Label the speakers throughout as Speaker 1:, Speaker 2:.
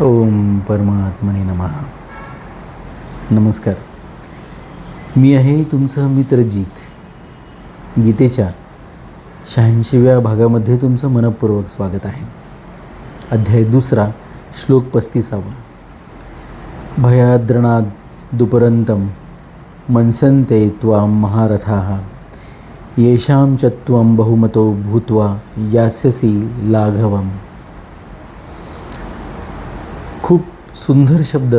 Speaker 1: ओम परमात्मने नमः. नमस्कार. मी आहे तुमचं मित्र जीत. गीतेच्या शहाऐंशीव्या भागामध्ये तुमचं मनपूर्वक स्वागत आहे. अध्याय दुसरा श्लोक पस्तीसावा. भयाद्रणाद दुपरंतम मनसंते त्वां महारथाः. येषां च त्वं बहुमतो भूत्वा यास्यसि लाघवम्. खूप सुंदर शब्द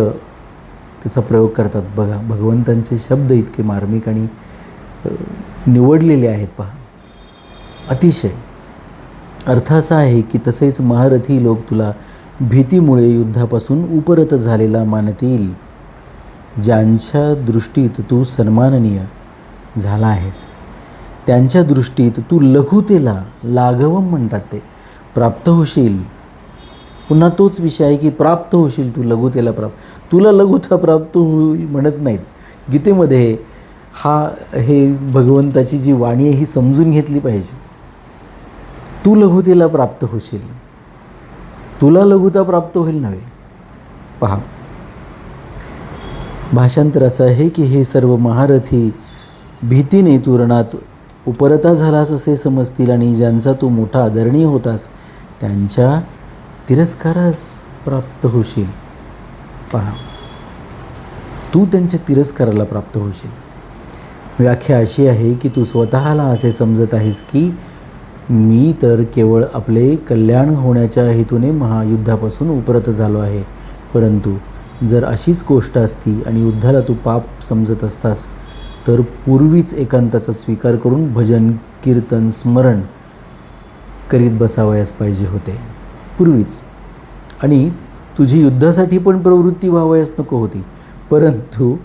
Speaker 1: त्याचा प्रयोग करतात. बघा भगवंतांचे शब्द इतके मार्मिक आणि निवडलेले आहेत पहा. अतिशय. अर्थ असा आहे की तसेच महारथी लोक तुला भीतीमुळे युद्धापासून उपरत झालेला मानतील. ज्यांच्या दृष्टीत तू सन्माननीय झाला आहेस त्यांच्या दृष्टीत तू लघुतेला लाघवम म्हणतात ते. प्राप्त होशील. पुन्हा तोच विषय आहे की प्राप्त होशील तू लघुतेला प्राप्त. तुला लघुता प्राप्त होईल म्हणत नाहीत. गीतेमध्ये हा हे भगवंताची जी वाणी आहे ही समजून घेतली पाहिजे. तू लघुतेला प्राप्त होशील. तुला लघुता प्राप्त होईल नव्हे. पहा. भाषांतर असं आहे की हे सर्व महारथी भीतीने तुरणात उपरता झालास असे समजतील आणि ज्यांचा तू मोठा आदरणीय होतास त्यांच्या तिरस्कारास प्राप्त होशील. पहा. तू त्यांच्या तिरस्काराला प्राप्त होशील. व्याख्या अशी आहे की तू स्वतःला असे समजत आहेस की मी तर केवळ आपले कल्याण होण्याच्या हेतूने महायुद्धापासून उपरत झालो आहे. परंतु जर अशीच गोष्ट असती आणि युद्धाला तू पाप समजत असतास तर पूर्वीच एकांताचा स्वीकार करून भजन कीर्तन स्मरण करीत बसावयास पाहिजे होते. पूर्वीच. आणि तुझी युद्धासाठी पण प्रवृत्ती व्हावयास नको होती. परंतु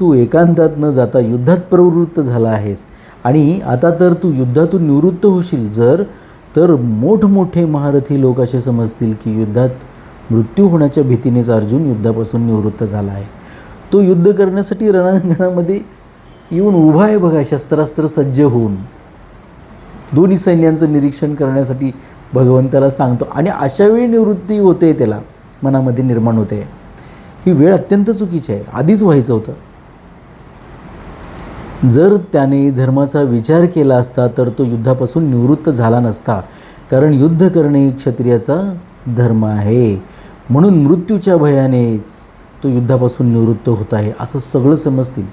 Speaker 1: तू एकांतात न जाता युद्धात प्रवृत्त झाला आहेस. आणि आता तर तू युद्धातून निवृत्त होशील जर तर मोठमोठे महारथी लोक असे समजतील की युद्धात मृत्यू होण्याच्या भीतीनेच अर्जुन युद्धापासून निवृत्त झाला आहे. तो युद्ध करण्यासाठी रणांगणामध्ये येऊन उभा आहे बघा शस्त्रास्त्र सज्ज होऊन. दोन्ही सैन्यांचं निरीक्षण करण्यासाठी भगवंताला सांगतो. आणि अशावेळी निवृत्ती होते त्याला मनामध्ये निर्माण होते. ही वेळ अत्यंत चुकीची आहे. आधीच व्हायचं होतं. जर त्याने धर्माचा विचार केला असता तर तो युद्धापासून निवृत्त झाला नसता. कारण युद्ध करणे क्षत्रियाचा धर्म आहे. म्हणून मृत्यूच्या भयानेच तो युद्धापासून निवृत्त होत आहे असं सगळं समजतील.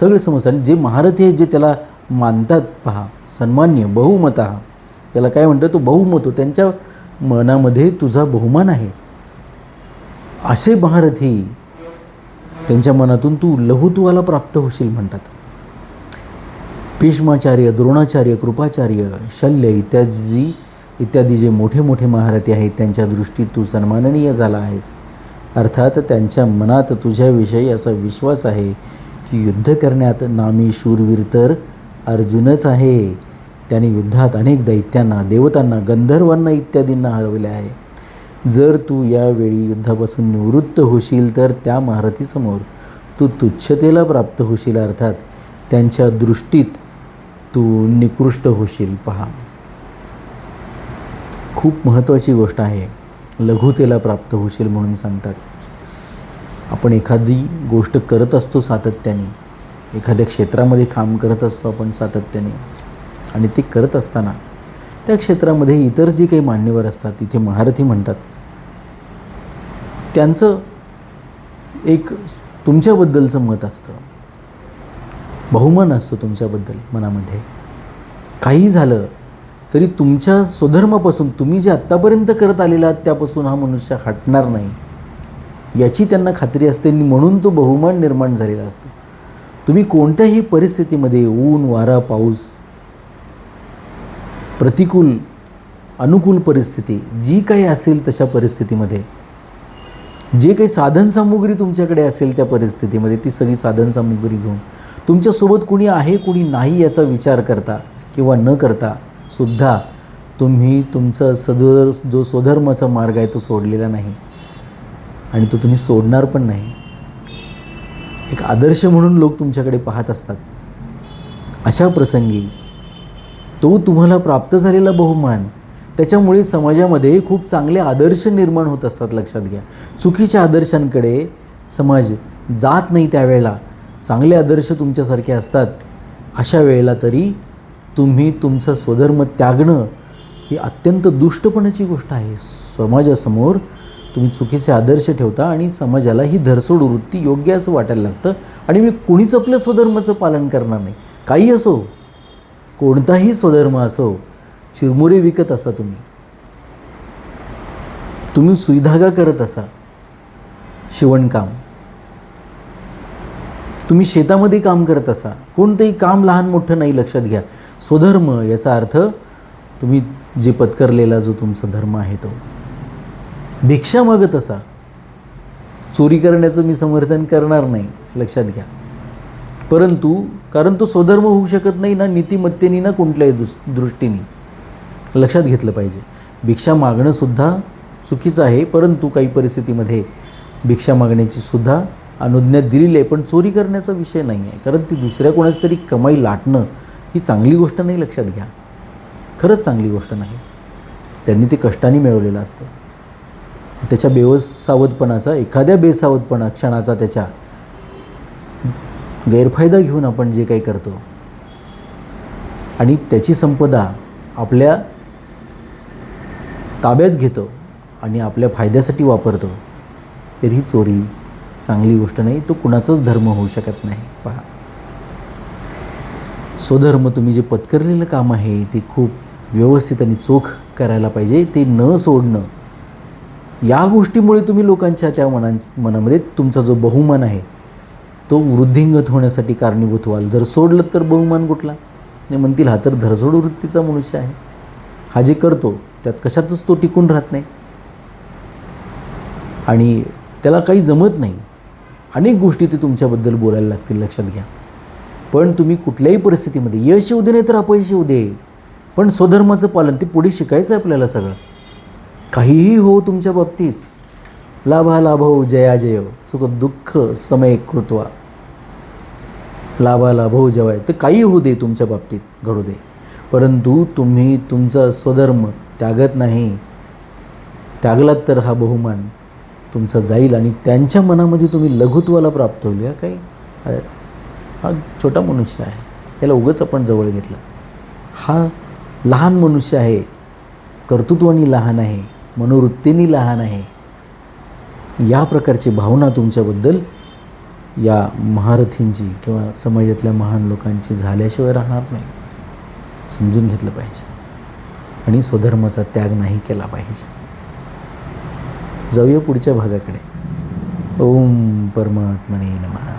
Speaker 1: सगळे समजतात. आणि जे महारथी आहेत जे त्याला मानतात पहा. सन्मान्य बहुमत. त्याला काय म्हणतं तो बहुमत हो त्यांच्या मनामध्ये तुझा बहुमान आहे. असे महारथी त्यांच्या मनातून तू लघुत्वाला प्राप्त होशील म्हणतात. भीष्माचार्य द्रोणाचार्य कृपाचार्य शल्य इत्यादी इत्यादी जे मोठे मोठे महारथी आहेत त्यांच्या दृष्टीत तू सन्माननीय झाला आहेस. अर्थात त्यांच्या मनात तुझ्याविषयी असा विश्वास आहे की युद्ध करण्यात नामी शूरवीर तर अर्जुनच आहे. त्याने युद्धात अनेक दैत्यांना देवतांना गंधर्वांना इत्यादींना हरवले आहे. जर तू यावेळी युद्धापासून निवृत्त होशील तर त्या महारथीसमोर तू तुच्छतेला प्राप्त होशील अर्थात त्यांच्या दृष्टीत तू निकृष्ट होशील. पहा. खूप महत्त्वाची गोष्ट आहे. लघुतेला प्राप्त होशील म्हणून सांगतात. आपण एखादी गोष्ट करत असतो सातत्याने. एखाद्या क्षेत्रामध्ये काम करत असतो आपण सातत्याने आणि ते करत असताना त्या क्षेत्रामध्ये इतर जी काही मान्यवर असतात तिथे महारथी म्हणतात त्यांचं एक तुमच्याबद्दलचं मत असतं. बहुमान असतो तुमच्याबद्दल मनामध्ये. काही झालं तरी तुमच्या स्वधर्मापासून तुम्ही जे आत्तापर्यंत करत आलेला आहात त्यापासून हा मनुष्य हटणार नाही. याची त्यांना खात्री असते आणि म्हणून तो बहुमान निर्माण झालेला असतो. तुम्ही कोणत्याही परिस्थितीमध्ये ऊन वारा पाऊस प्रतिकूल अनुकूल परिस्थिती जी काही असेल तशा परिस्थितीमध्ये जे काही साधनसामुग्री तुमच्याकडे असेल त्या परिस्थितीमध्ये ती सगळी साधनसामुग्री घेऊन तुमच्यासोबत कुणी आहे कुणी नाही याचा विचार करता किंवा न करता सुद्धा तुम्ही तुमचा सदर जो स्वधर्माचा मार्ग आहे तो सोडलेला नाही. आणि तो तुम्ही सोडणार पण नाही. एक आदर्श म्हणून लोक तुमच्याकडे पाहत असतात. अशा प्रसंगी तो तुम्हाला प्राप्त झालेला बहुमान त्याच्यामुळे समाजामध्ये खूप चांगले आदर्श निर्माण होत असतात लक्षात घ्या. चुकीच्या आदर्शांकडे समाज जात नाही त्यावेळेला चांगले आदर्श तुमच्यासारखे असतात. अशा वेळेला तरी तुम्ही तुमचं स्वधर्म त्यागणं ही अत्यंत दुष्टपणाची गोष्ट आहे. समाजासमोर तुम्ही चुकीचे आदर्श ठेवता आणि समाजाला ही धरसोड वृत्ती योग्य असं वाटायला लागतं आणि मी कुणीच आपल्या स्वधर्माचं पालन करणार नाही. काही असो कोणताही स्वधर्म असो चिरमुरे विकत असा तुम्ही. तुम्ही सुईधागा करत असा शिवणकाम. तुम्ही शेतामध्ये काम करत असा कोणतंही काम लहान मोठं नाही लक्षात घ्या. स्वधर्म याचा अर्थ तुम्ही जे पत्करलेला जो तुमचा धर्म आहे तो. भिक्षा मागत असा. चोरी करण्याचं मी समर्थन करणार नाही लक्षात घ्या. परंतु कारण तो स्वधर्म होऊ शकत नाही ना नीतिमत्तेनी ना कुठल्याही दुस दृष्टीने. लक्षात घेतलं पाहिजे. भिक्षा मागणंसुद्धा चुकीचं आहे परंतु काही परिस्थितीमध्ये भिक्षा मागण्याची सुद्धा अनुज्ञा दिलेली आहे पण चोरी करण्याचा विषय नाही आहे. कारण ती दुसऱ्या कोणाची तरी कमाई लाटणं ही चांगली गोष्ट नाही लक्षात घ्या. खरंच चांगली गोष्ट नाही. त्यांनी ते कष्टाने मिळवलेलं असतं. त्याच्या बेवसावधपणाचा एखाद्या बेसावधपणा क्षणाचा त्याच्या गैरफायदा घेऊन आपण जे काही करतो. आणि त्याची संपदा आपल्या ताब्यात घेतो आणि आपल्या फायद्यासाठी वापरतो. तर ही चोरी चांगली गोष्ट नाही तो कुणाचाच धर्म होऊ शकत नाही. पहा. स्वधर्म तुम्ही जे पत्करलेलं काम आहे ते खूप व्यवस्थित आणि चोख करायला पाहिजे ते न सोडणं या गोष्टीमुळे तुम्ही लोकांच्या त्या मनां मनामध्ये तुमचा जो बहुमान आहे तो वृद्धिंगत होण्यासाठी कारणीभूत व्हाल. जर सोडलं तर बहुमान कुठला? नाही म्हणतील हा तर धरसोड वृत्तीचा मनुष्य आहे. हा जे करतो त्यात कशातच तो टिकून राहत नाही. आणि त्याला काही जमत नाही. अनेक गोष्टी ते तुमच्याबद्दल बोलायला लागतील लक्षात घ्या. पण तुम्ही कुठल्याही परिस्थितीमध्ये यश येऊ दे नाही तर अपयश येऊ दे. पण स्वधर्माचं पालन ते पुढे शिकायचं आहे आपल्याला सगळं. काहीही हो तुमच्या बाबतीत. लाभा लाभो हो, जया जय हो. सुख दुःख समय कृत्वा. लाभा लाभो हो, जवाय ते काही होऊ दे तुमच्या बाबतीत घडू दे. परंतु तुम्ही तुमचा स्वधर्म त्यागत नाही त्यागलात तर हा बहुमान तुमचा जाईल आणि त्यांच्या मनामध्ये तुम्ही लघुत्वाला प्राप्त होईल. या काही हा छोटा मनुष्य आहे. याला उगंच आपण जवळ घेतलं. हा लहान मनुष्य आहे. कर्तृत्वानी लहान आहे. मनोवृत्तीने लहान आहे. या प्रकारची भावना तुमच्याबद्दल या महारथींची किंवा समाजातल्या महान लोकांची झाल्याशिवाय राहणार नाही. समजून घेतलं पाहिजे. आणि स्वधर्माचा त्याग नाही केला पाहिजे. जाऊया पुढच्या भागाकडे. ओम परमात्मने नमः.